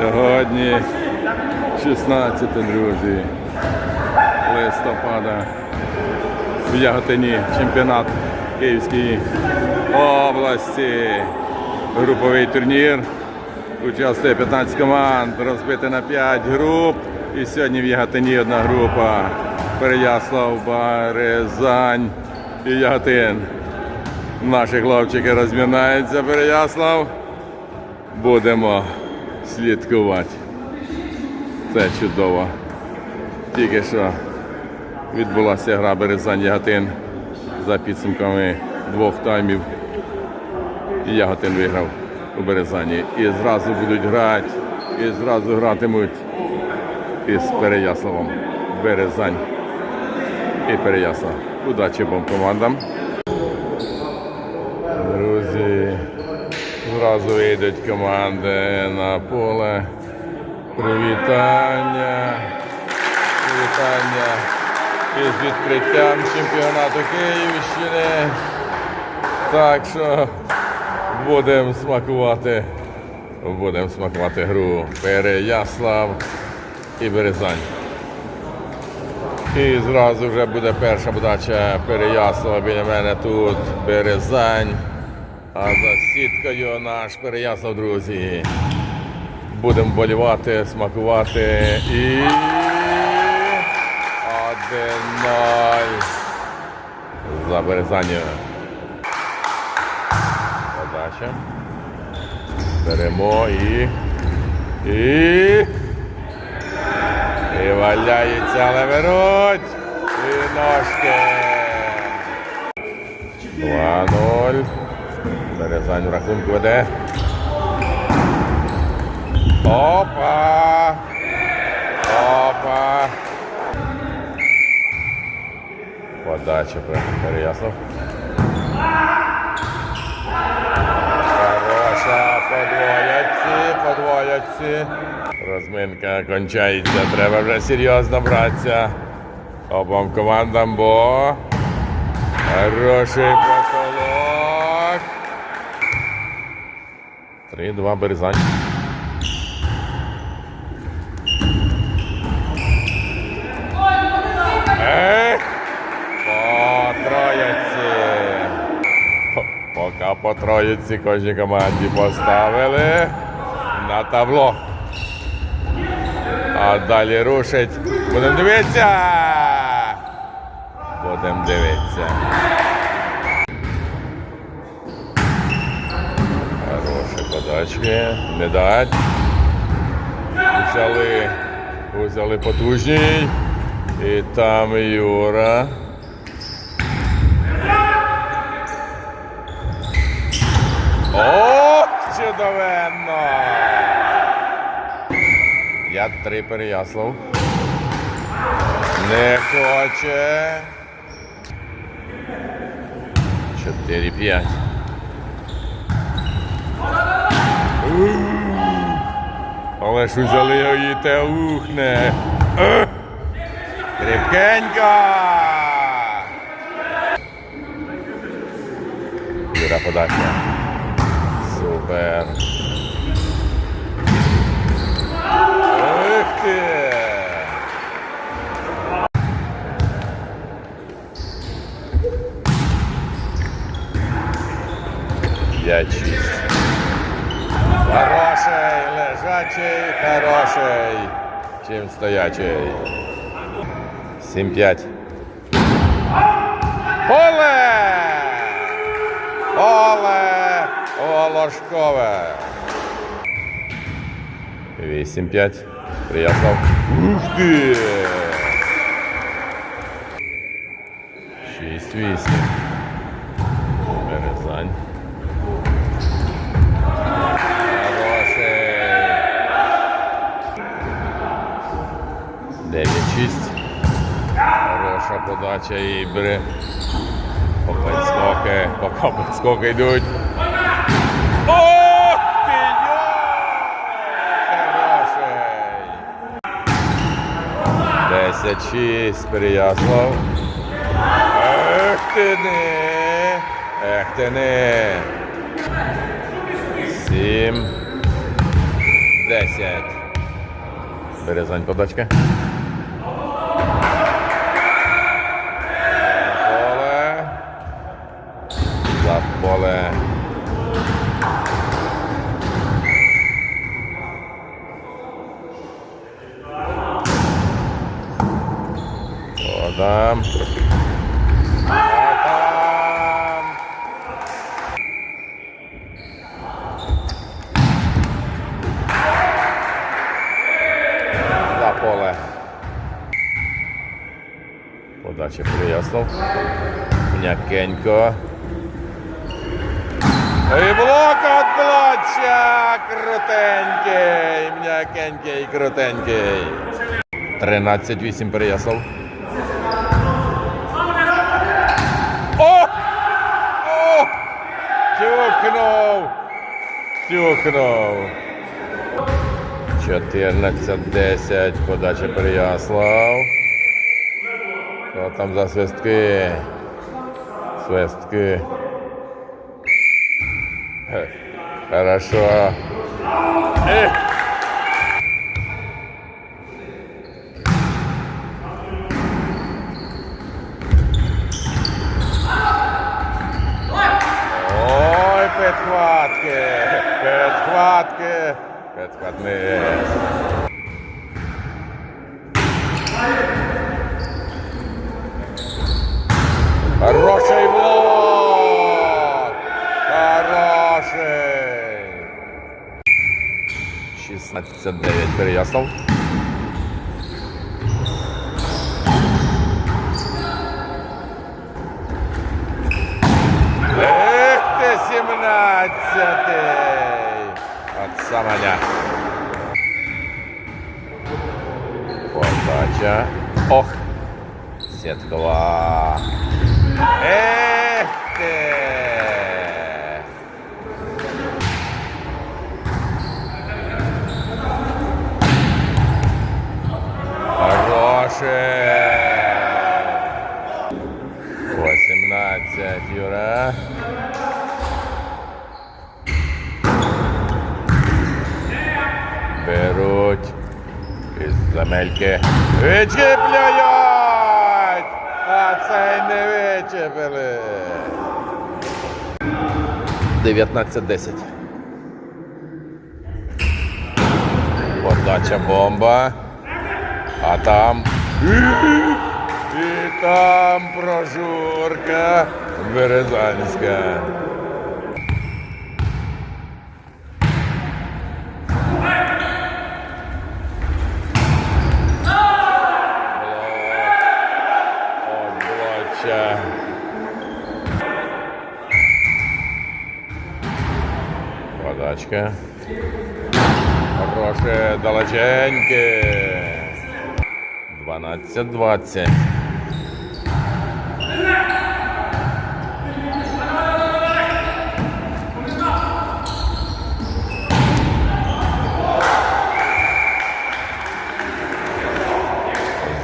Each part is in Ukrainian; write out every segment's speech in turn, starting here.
Сьогодні 16, друзі, листопада в Яготині чемпіонат Київської області. Груповий турнір. Участвує 15 команд, розбите на 5 груп. І сьогодні в Яготині одна група. Переяслав, Березань і Яготин. Наші хлопчики розмінаються, Переяслав. Будемо слідкувати. Це чудово. Тільки що відбулася гра Березань Яготин за підсумками двох таймів. І Яготин виграв у Березані. І зразу будуть грати, і зразу гратимуть із Переяславом. Березань і Переяслав. Удачі обом командам. Друзі, зразу вийдуть команди на поле. Привітання. Привітання із відкриттям чемпіонату Київщини. Так що будемо смакувати. Будемо смакувати гру Переяслав і Березань. І зразу вже буде перша подача Переяслава біля мене тут Березань. А за сіткою наш Переяслав, друзі. Будемо болівати, смакувати і 1-0 за Березанню. Подача. Беремо і. І. І валяється, але беруть. І ножки. 2-0. Березань в рахунку веде. Опа! Опа! Подача Переяслав. Хороша, подвояться, подвояться. Розминка кончається, треба вже серйозно братися. Обом командам, бо хороший 3-2 Березань. Ех, по троєці. По- Поки по троєці кожній команді поставили на табло. А далі рушить. Будемо дивитися. Будемо дивитися. Подачки. Не дать. Взяли, взяли потужній. І там Юра. О, чудовенно! Я три переяслав. Не хоче. Чотири п'ять. Але ж взяли його те ухне. Кріпкенько! Юра подача. Супер. Ух ти! П'ять шість. Хороший, лежачий, хороший, чим стоячий. 7-5. Оле! Оле! Олошкове! 8-5. Приятно. Ух ти! 6-8. Хороша подача і бере. Поки скоки, поки скоки йдуть. Ох ти! Хороший. 10-6, Переяслав. Ех ти не! Ех ти не! Сім. 10. Березань подачка. За поле. Подам. А там. За поле. Подача Прияслав. М'якенько. І блок от блоча! Крутенький! М'якенький, крутенький. 13-8 Переяслав. О! О! Тюкнув! Тюкнув! 14-10, подача Переяслав. Що там за свистки? Свистки. Хорошо. Ех. 16-9 Переяслав. Ех ти, 17-й! От саманя. Подача. Ох! Сеткова. Із земельки. Вичіпляють! А цей не вичепили. 19-10. Подача бомба. А там. І там прожурка Березанська. Подачка. Хороше далеченьке. 12-20.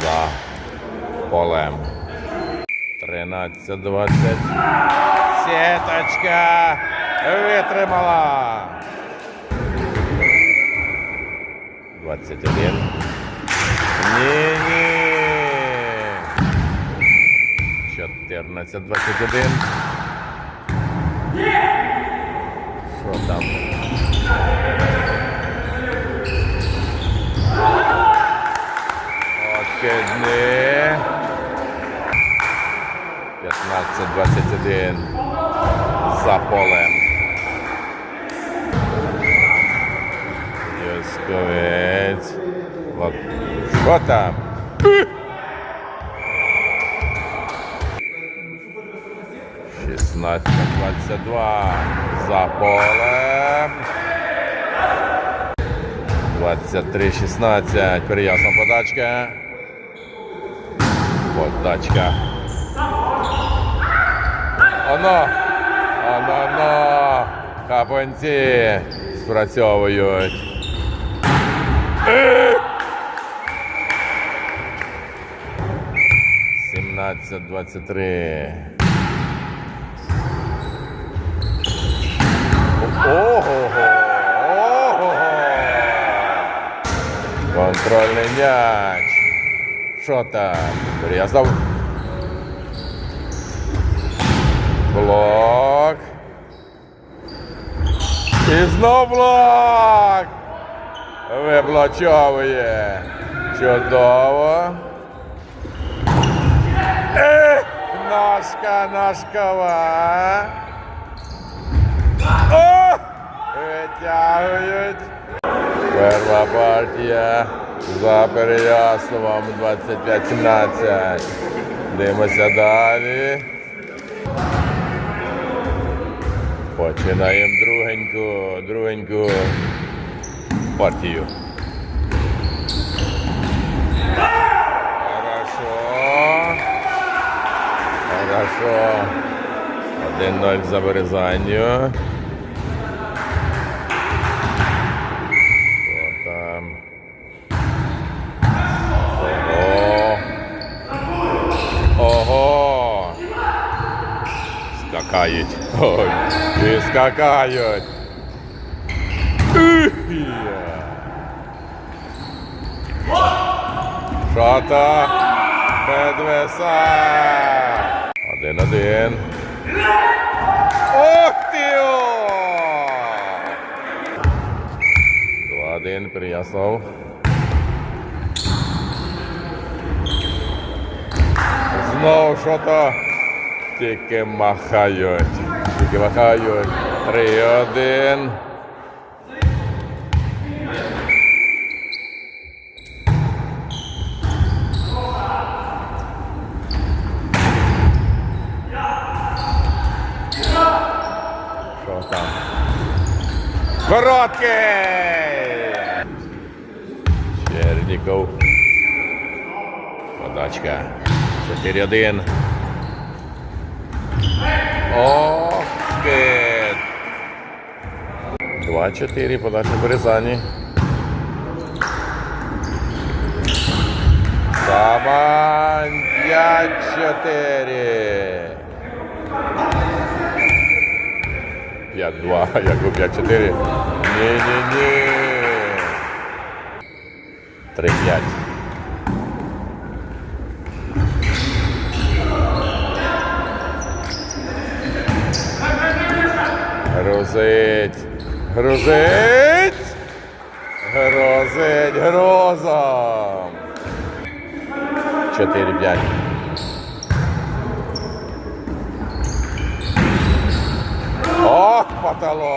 За полем. 13-20. Сіточка витримала. 21. Ні-ні. 14, 21. Що там? Откидни. 15, 21. За полем. Юсковець. Лок. Що там? Шістнадцять, двадцять два. За полем. 23-16. Переясна подачка. Подачка. Оно. Оно, оно. Капонці спрацьовують. Сімнадцять, двадцять три. Ого! Ого! Контрольний м'яч. Що там? Переяздав. Блок. І знов блок. Виблочовує. Чудово. Ех, ножка ножкова. О! Витягують. Перша партія за Переяславом 25-17. Дивимося далі. Починаємо другеньку, другеньку партію. Хорошо. Хорошо. 1-0 за Березанню. Скакають. Ой, і скакають. Там? Підвиса. Один-один. Ох ти! Два-один, Переяслав. Знову що то тільки махають. Тільки махають. Три-один. Що там? Короткий! Черніков. Подачка. 4-1. Ох, скид. 2-4. Подача Березані. Сабань 5-4. 5-2, як у 5-4. Ні-ні-ні. 3-5. Грузить. Грузить. Грузить грозом. 4-5. Ох, потолок!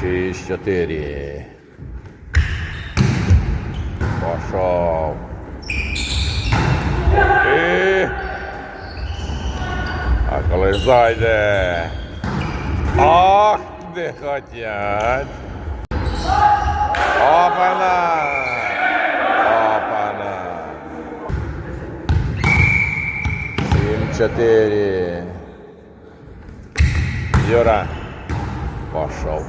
Шість, чотири. Пошов. І... Коли зайде. Ох, не хотять. Опана! Опана! Сім, чотири. Юра. Пошел.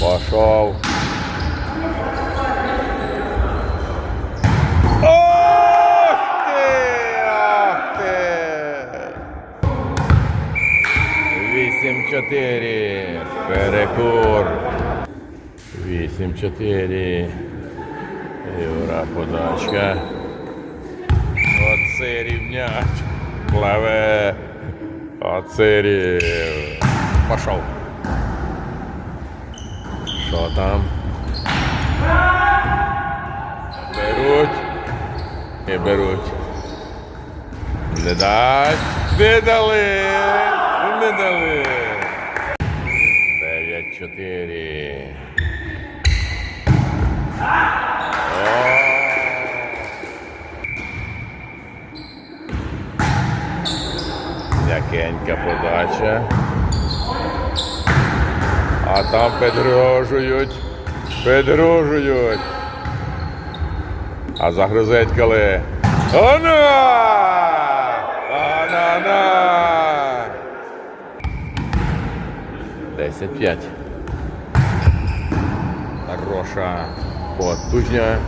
Пошел. 8-4. Перекур. 8-4. Юра подачка. Оце рівняч. Плаве. Оце рів. Пошов. Що там? Беруть. І беруть. Не дать. Не дали. Не дали. 9-4. М'якенька подача. А там підгрожують. Підгрожують. А загрузить коли. Она! Ана-на! 10-5. Хороша потужня.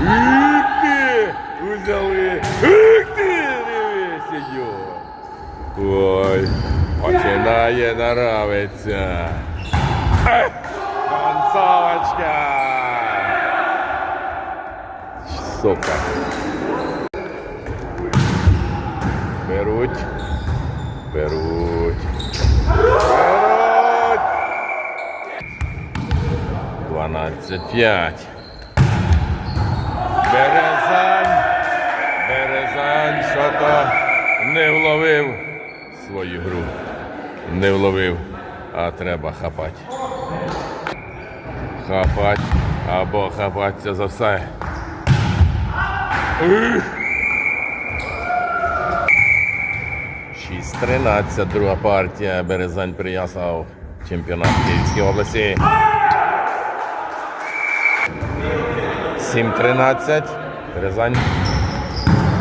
Їх ти! Узяли! Їх ти! Дивись його! Ой, починає нравиться. Концовочка! Сука. Беруть. Беруть. 12-5. Березань. Березань що-то не вловив свою гру. Не вловив, а треба хапати. Хапать або хапатися за все. Ух! 6-13, друга партія. Березань Приясав. Чемпіонат Київської області. 7-13. Березань.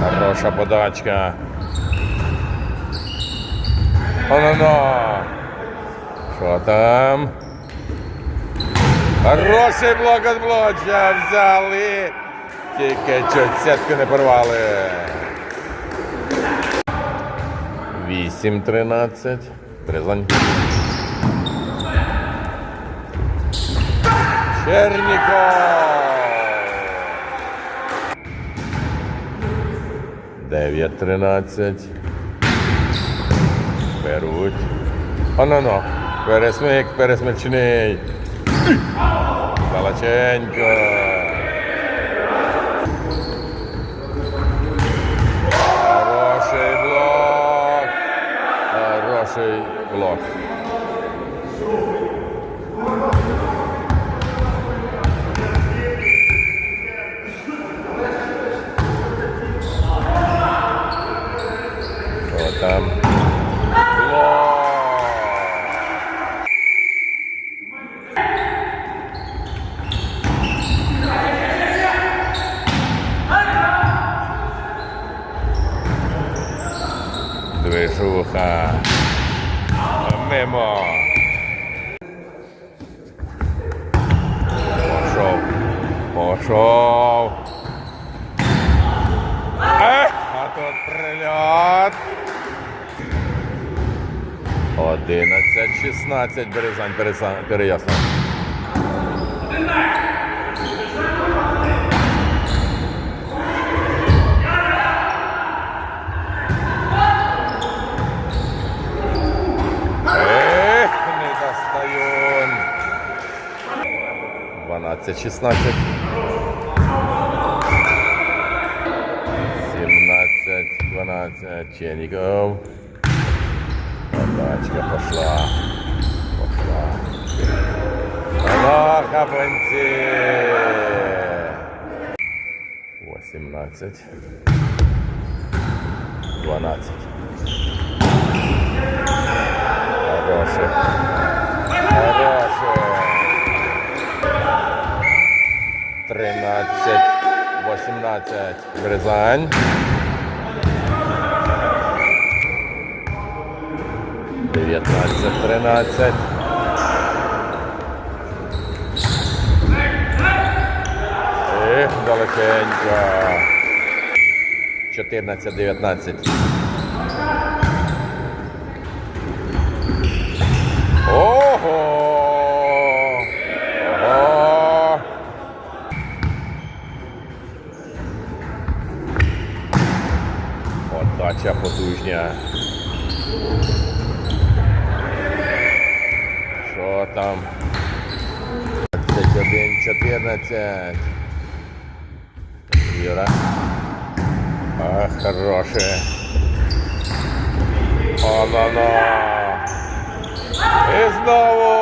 Хороша подачка. Оно-но. Що там? Хороший блок від блоча взяли. Тільки чуть сітку не порвали. 8-13. Призань. Черніков. 9-13. Беруть. Оно-но. Пересмик, пересмичний. Далеченько. Хороший блок. Хороший блок. Що там? Блок. Движуха. Мимо. Пошов. Пошов. Ех, а тут прильот. 11-16 Березань, Березань, Переяслав. Ех, не достаю. 12-16. 17-12. Черников. Подачка пошла. Пошла. Она хапанці. 18. 12. Хороший. Хороший. 13, 18. Березань. Дев'ятнадцять, тринадцять. Далекенько. Чотирнадцять, дев'ятнадцять. Ого! Ого! Отдача потужня. Що там? 21, 14. Юра. А, хороше. Оно-но. І знову!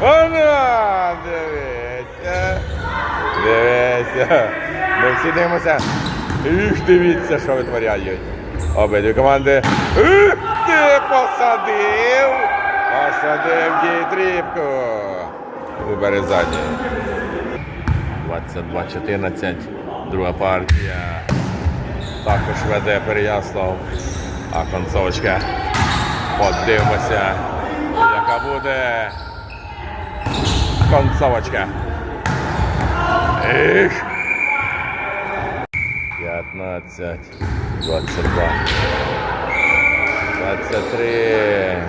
Вона! Дивіться! Дивіться! Ми всі дивимося. Їх дивіться, що витворяють. Обидві команди. Ух ти посадив! Посадив дієтріпку у Березані. 22-14. Друга партія. Також веде Переяслав. А концовочка. Подивимося, яка буде концовочка. Ех. 15, 22, 23.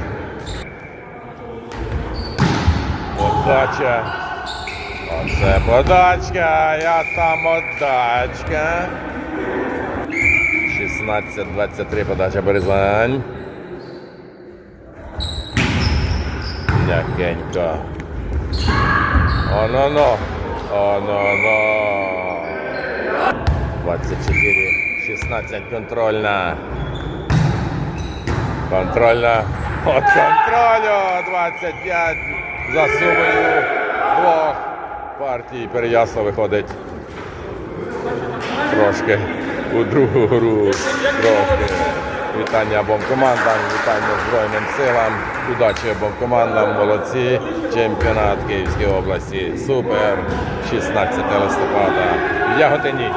Подача. Оце подачка, я там отдачка. 16-23 подача Березань. М'якенько. Оно-но. Оно-но. 24, 16 контрольна. Контрольна. От контролю 25 за сумою двох партій. Переяслав виходить трошки у другу гру. Трошки. Вітання обом командам, вітання Збройним силам, удачі обом командам, молодці. Чемпіонат Київської області. Супер. 16 листопада. в Яготині.